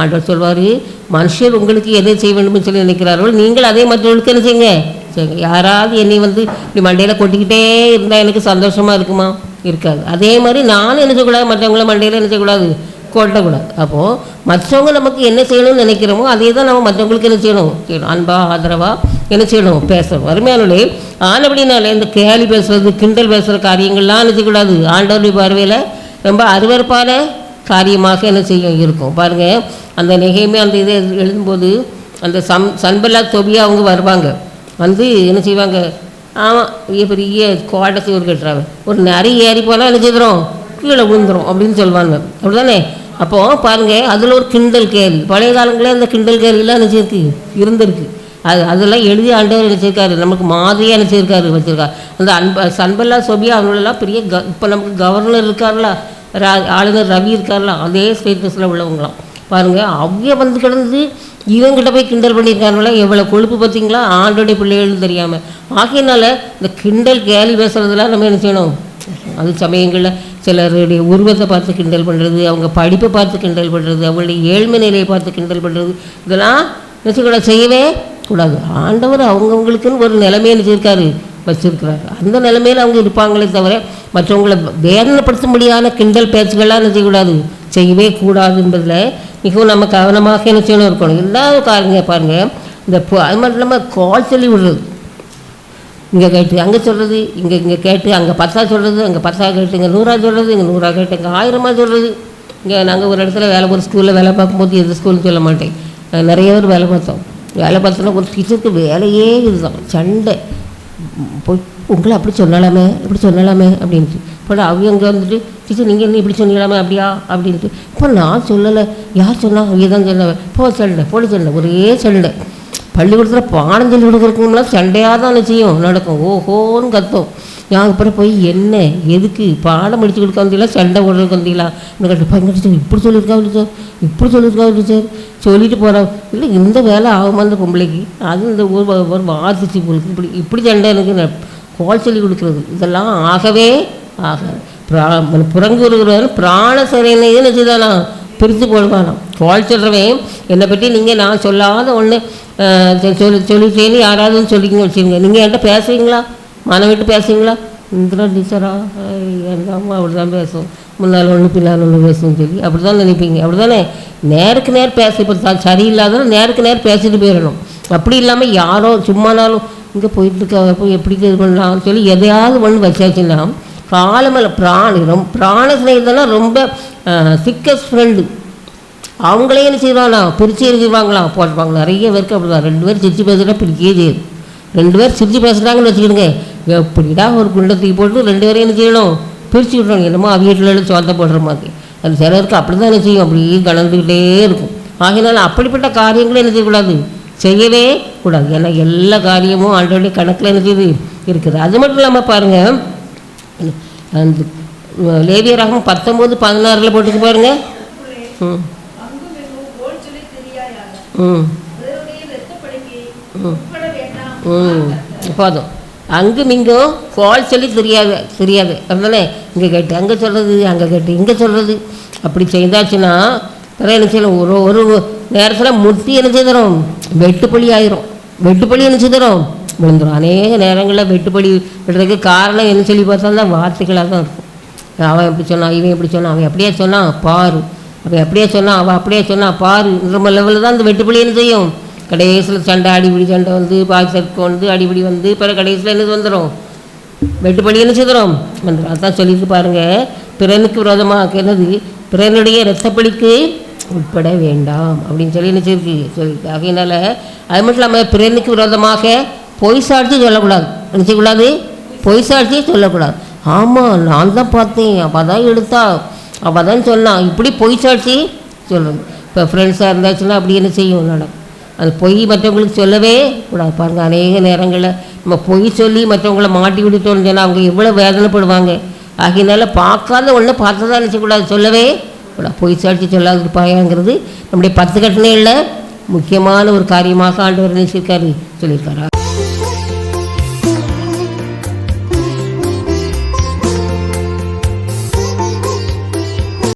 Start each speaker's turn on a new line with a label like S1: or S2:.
S1: ஆண்டவர் சொல்வார் மனுஷர் உங்களுக்கு எதை செய்ய வேண்டும் சொல்லி நினைக்கிறார்கள் நீங்கள் அதே மற்றவர்களுக்கு என்ன செய்யுங்க? செய்யுங்க. யாராவது என்னை வந்து இப்படி மண்டையில் கொட்டிக்கிட்டே இருந்தால் எனக்கு சந்தோஷமாக இருக்குமா? இருக்காது. அதே மாதிரி நானும் என்ன செய்யக்கூடாது? மற்றவங்கள மண்டையில் என்ன செய்யக்கூடாது? கொட்டக்கூடாது. அப்போது மற்றவங்க நமக்கு என்ன செய்யணும்னு நினைக்கிறோமோ அதே தான் நம்ம மற்றவங்களுக்கு என்ன செய்யணும்? செய்யணும். அன்பா ஆதரவாக என்ன செய்யணும்? பேசணும். அருமையானே ஆனபடினால இந்த கேலி பேசுறது கிண்டல் பேசுகிற காரியங்கள்லாம் என்ன செய்யக்கூடாது? ஆண்டவருடைய பார்வையில் ரொம்ப அருவருப்பான காரியமாக என்ன செய்யும் இருக்கும்? பாருங்கள் அந்த நெகையுமே அந்த இதை எழுதும்போது அந்த சம் சன்பல்லா தொபியா அவங்க வருவாங்க. வந்து என்ன செய்வாங்க? ஆமாம் பெரிய பெரிய கோட்டை சுவர் கட்டுறாங்க ஒரு நிறைய ஏறி போனால் என்ன செய்கிறோம் கீழே விழுந்துரும் அப்படின்னு சொல்லுவாங்க அப்படிதானே அப்போது பாருங்கள் அதில் ஒரு கிண்டல் கேள்வி. பழைய காலங்களே அந்த கிண்டல் கேள்விலாம் நினச்சிருக்கு இருந்திருக்கு. அது அதெல்லாம் எழுதி ஆண்டவர் நினச்சிருக்காரு நமக்கு மாதிரியாக நினச்சிருக்காரு வச்சுருக்காரு அந்த அன்ப சன்பெல்லாம் சொபியா அவங்களெல்லாம் பெரிய க இப்போ நமக்கு கவர்னர் இருக்கார்ல. ரா ஆளுநர் ரவி இருக்கார்ல அதே ஸ்டேட்டஸில் உள்ளவங்களாம். பாருங்கள் அவங்க வந்து கிடந்து இவங்கிட்ட போய் கிண்டல் பண்ணியிருக்காங்களா எவ்வளோ கொழுப்பு பார்த்தீங்களா ஆண்டோடைய பிள்ளைகள்னு தெரியாமல் ஆகையினால இந்த கிண்டல் கேலி பேசுகிறதுலாம் நம்ம என்ன செய்யணும்? அது சமயங்களில் சிலருடைய உருவத்தை பார்த்து கிண்டல் பண்ணுறது அவங்க படிப்பை பார்த்து கிண்டல் பண்ணுறது அவங்களுடைய ஏழ்மை நிலையை பார்த்து கிண்டல் பண்ணுறது இதெல்லாம் நினச்சிக்கூடாது செய்யவே கூடாது. ஆண்டவர் அவங்கவுங்களுக்குன்னு ஒரு நிலைமையை நினைச்சிருக்காரு வச்சுருக்கிறாரு அந்த நிலைமையில் அவங்க இருப்பாங்களே தவிர மற்றவங்களை வேதனைப்படுத்தும்படியான கிண்டல் பேச்சுகள்லாம் என்ன செய்யக்கூடாது? செய்யவே கூடாது என்பதில் மிகவும் நம்ம கவனமாக என்ன செய்யணும் இருக்கணும். எல்லா காரங்க பாருங்கள் இந்த அது மட்டும் இல்லாமல் கால் சொல்லி விடுறது. இங்கே கேட்டு அங்கே சொல்கிறது இங்கே இங்கே கேட்டு அங்கே பத்தா சொல்கிறது அங்கே பத்தா கேட்டு இங்கே நூறா சொல்கிறது இங்கே நூறா கேட்டு இங்கே ஆயிரமா சொல்கிறது இங்கே நாங்கள் ஒரு இடத்துல வேலை ஒரு ஸ்கூலில் வேலை பார்க்கும்போது எந்த ஸ்கூல்னு சொல்ல மாட்டேன். நிறைய பேர் வேலை பார்த்தோம். வேலை பார்த்தோன்னா ஒரு டீச்சருக்கு வேலையே இதுதான். சண்டை. போய் உங்களை அப்படி சொல்லலாமே இப்படி சொல்லலாமே அப்படின்ட்டு இப்போ அவங்க அங்கே வந்துட்டு டீச்சர் நீங்கள் என்ன இப்படி சொன்னீங்களாமே அப்படியா? அப்படின்ட்டு இப்போ நான் சொல்லலை. யார் சொன்னா அவங்க தான் சொன்னவன் போ சண்டை போட சண்டை ஒரே சண்டை பள்ளிக்கூடத்தில் பாடம் சொல்லி கொடுக்குறதுக்குலாம் சண்டையாக தான் செய்யும் நடக்கும். ஓஹோன்னு கத்தும். நான் அப்புறம் போய் என்ன எதுக்கு பாடம் படித்து கொடுக்க வந்தீங்களா சண்டை போடுறதுக்கு வந்தீங்களா? எனக்கு கட்டு பையன் இப்படி சொல்லியிருக்கா சார் இப்படி சொல்லியிருக்கா சார். சொல்லிட்டு போகிறோம் இல்லை இந்த வேலை ஆகுமா அந்த பொம்பளைக்கு? அது இந்த ஊர் ஒரு வாசிச்சு போலுக்கு இப்படி இப்படி சண்டை எனக்கு கோல் சொல்லி கொடுக்குறது. இதெல்லாம் ஆகவே ஆகாது. பிரா புறங்குறவர் பிராண சிறையினையே நினச்சிதானா பிரித்து போடுவானாம் கோல் சொல்கிறவன் என்னை பற்றி நீங்கள் நான் சொல்லாத ஒன்று சொல்லி சொல்லிட்டேன்னு யாராவது வந்து வச்சுருங்க நீங்கள் என்கிட்ட பேசுவீங்களா மனம் விட்டு பேசுவீங்களா இந்திரா டீச்சரா எங்கள் அம்மா அப்படி தான் பேசும் முன்னால் ஒன்று பின்னால் ஒன்று பேசும் சொல்லி அப்படி தான் நினைப்பீங்க அப்படி தானே நேருக்கு நேர் பேச இப்போ தான் சரியில்லாத நேருக்கு நேர் பேசிட்டு போயிடணும் அப்படி இல்லாமல் யாரோ சும்மானாலும் இங்கே போயிட்டு இருக்க போய் எப்படி இது பண்ணலாம்னு சொல்லி எதையாவது ஒன்று வச்சாச்சுன்னா காலமில் பிராணி ரொம்ப பிராண சிநேகிதனா ரொம்ப திக்கஸ்ட் ஃப்ரெண்டு அவங்களே என்ன செய்வாங்களா பிரித்து எழுதிடுவாங்களாம் போட்டுப்பாங்க நிறைய பேருக்கு அப்படிதான் ரெண்டு பேரும் சிரிச்சு பேசுகிறா பிரிக்கவே செய்யுது ரெண்டு பேர் சிரிச்சு பேசுகிறாங்கன்னு வச்சுக்கிடுங்க. எப்படிடா ஒரு குண்டை தூக்கி போட்டு ரெண்டு பேரையும் என்ன செய்யணும்? பிரித்து விட்றாங்க என்னமோ வீட்டில் சொந்த போடுற மாதிரி. அது சிலருக்கு அப்படி தான் என்ன செய்யும். அப்படியே கலந்துக்கிட்டே இருக்கும். ஆகையினால அப்படிப்பட்ட காரியங்களும் என்ன செய்யக்கூடாது? செய்யவே கூடாது. ஏன்னா எல்லா காரியமும் ஆல்ரெடி கணக்கில் என்ன செய்யுது இருக்குது. அது மட்டும் இல்லாமல் பாருங்கள் அந்த லேவியராகவும் பத்தொம்போது பதினாறில் போட்டுக்கு பாருங்க. ம். ம். ம். ம் போதும். அங்கும் இங்கும் கோல் சொல்லி தெரியாது தெரியாது. அதனால இங்கே கேட்டு அங்கே சொல்கிறது அங்கே கேட்டு இங்கே சொல்கிறது அப்படி செய்தாச்சுன்னா என்ன செய்யணும்? ஒரு ஒரு நேரத்தில் முட்டி என்ன செய்தரும்? வெட்டுப்பலி ஆயிரும். வெட்டுப்பலி என்ன செய்தரும்? விழுந்துடும் அநேக நேரங்களில் வெட்டுப்பொழி விடுறதுக்கு காரணம் என்ன சொல்லி பார்த்தா தான் வார்த்தைகளாக தான் இருக்கும். அவன் எப்படி சொன்னான் இவன் எப்படி சொன்னான் அவன் அப்படியே சொன்னான் பாரு. அவன் அப்படியே சொன்னான் அவன் அப்படியே சொன்னான் பாருன்ற லெவலில் தான் இந்த வெட்டுப்பொழி என்ன செய்யும்? கடைசியில் சண்டை அடிபிடி சண்டை வந்து பாய் சர்க்கு வந்து அடிபிடி வந்து பிறகு கடைசியில் என்னது வந்துடும் வெட்டுப்பலி என்ன செய்கிறோம் வந்துடும் அதான் சொல்லிட்டு பாருங்க. பிறனுக்கு விரோதமாக என்னது? பிறனுடைய இரத்தப்பலிக்கு உட்பட வேண்டாம் அப்படின்னு சொல்லி என்ன செய்யிருக்கு? சொல்லியிருக்கு. ஆகையினால அது மட்டும் இல்லாமல் பிறனுக்கு விரோதமாக பொய் சாட்சி சொல்லக்கூடாது. என்ன செய்யக்கூடாது? பொய் சாட்சியே சொல்லக்கூடாது. ஆமாம் நான் தான் பார்த்தேன். அவள் தான் எடுத்தா. அவள் தான் சொன்னான் இப்படி பொய் சாட்சி சொல்லணும் இப்போ ஃப்ரெண்ட்ஸாக இருந்தாச்சுன்னா அப்படி என்ன செய்யும்? நடக்கும். அது பொய் மற்றவங்களுக்கு சொல்லவே கூடாது. பாருங்கள் அநேக நேரங்களில் நம்ம பொய் சொல்லி மற்றவங்கள மாட்டி விட்டுட்டோம்னு சொன்னால் அவங்க எவ்வளோ வேதனைப்படுவாங்க. ஆகையினால பார்க்காத ஒன்று தான் நினச்சக்கூடாது சொல்லவே கூடாது. பொய் சாட்சி சொல்லாது இருப்பாயாங்கிறது நம்முடைய பத்து கட்டணையில் முக்கியமான ஒரு காரியமாக ஆண்டவர் நினைச்சிருக்காரு சொல்லியிருக்காரா.